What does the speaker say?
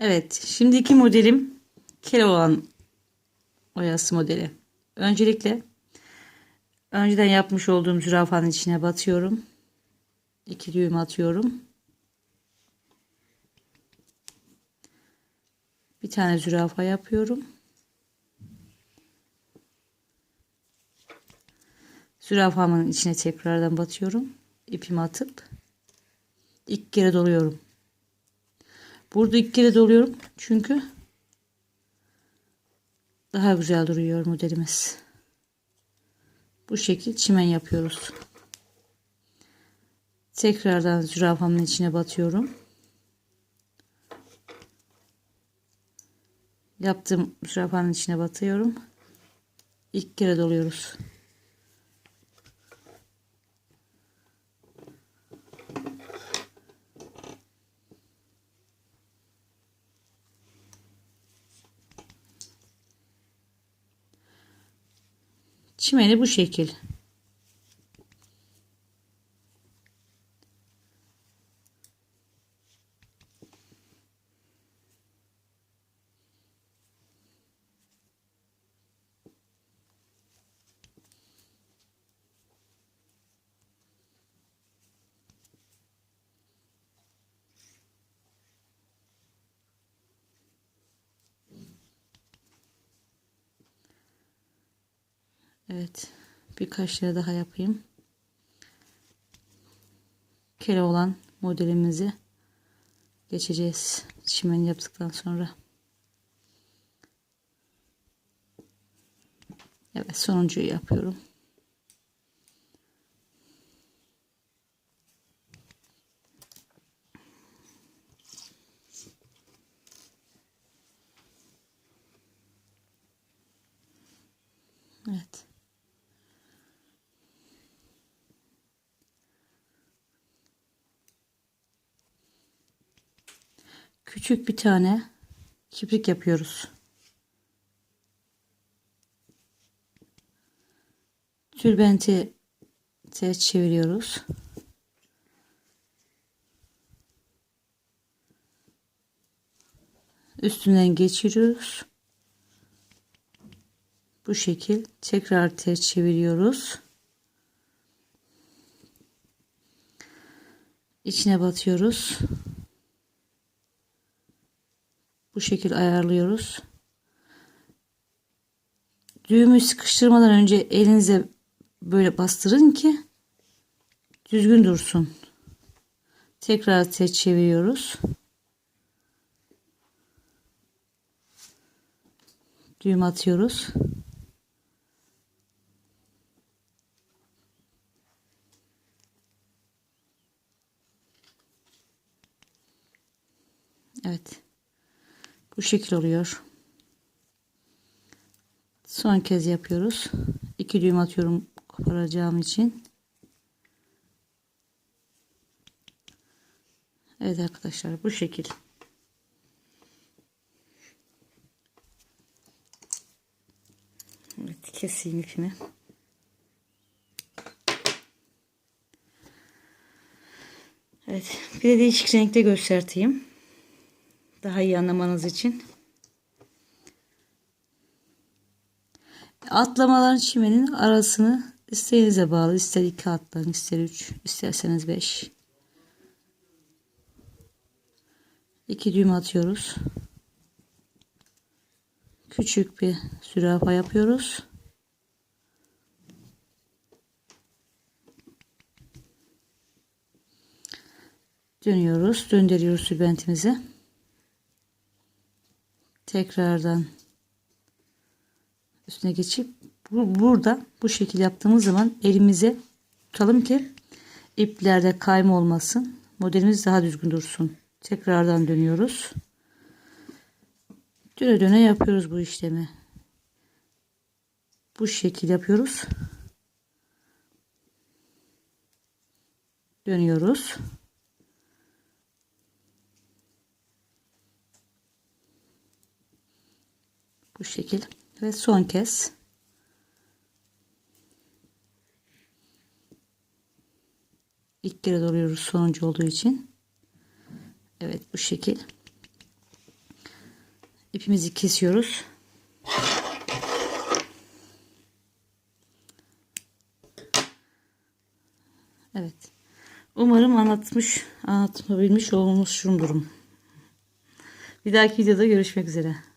Evet, şimdiki modelim Keloğlan oyası modeli. Öncelikle önceden yapmış olduğum zürafanın içine batıyorum. İki düğüm atıyorum. Bir tane zürafa yapıyorum. Zürafamın içine tekrardan batıyorum. İpimi atıp ilk kere doluyorum. Burada ilk kere doluyorum çünkü daha güzel duruyor modelimiz. Bu şekil çimen yapıyoruz. Tekrardan zürafamın içine batıyorum. Yaptığım zürafanın içine batıyorum. İlk kere doluyoruz. Çimeni bu şekil. Evet. Birkaç lira daha yapayım. Kere olan modelimizi geçeceğiz. Çimen yaptıktan sonra. Evet sonuncuyu yapıyorum. Evet. Küçük bir tane kibrik yapıyoruz. Tülbenti ters çeviriyoruz. Üstünden geçiriyoruz. Bu şekil tekrar ters çeviriyoruz. İçine batıyoruz. Bu şekil ayarlıyoruz. Düğümü sıkıştırmadan önce elinize böyle bastırın ki düzgün dursun. Tekrar ters çeviriyoruz. Düğüm atıyoruz. Evet. Bu şekil oluyor. Son kez yapıyoruz. İki düğüm atıyorum koparacağım için. Evet arkadaşlar bu şekil. Evet keseyim ipimi. Evet bir de değişik renkte göstereyim. Daha iyi anlamanız için. Atlamaların çimenin arasını isteğinize bağlı. İster iki atlayın, ister üç, isterseniz beş. İki düğüm atıyoruz. Küçük bir zürafa yapıyoruz. Dönüyoruz, döndürüyoruz tülbentimizi. Tekrardan üstüne geçip bu, burada bu şekil yaptığımız zaman elimize tutalım ki iplerde kayma olmasın. Modelimiz daha düzgün dursun. Tekrardan dönüyoruz. Döne döne yapıyoruz bu işlemi. Bu şekil yapıyoruz. Dönüyoruz. Bu şekil. Ve son kez. İlk kere doluyoruz sonuncu olduğu için. Evet bu şekil. İpimizi kesiyoruz. Evet. Umarım anlatmış, anlatabilmiş olmuşumdurum. Bir dahaki videoda görüşmek üzere.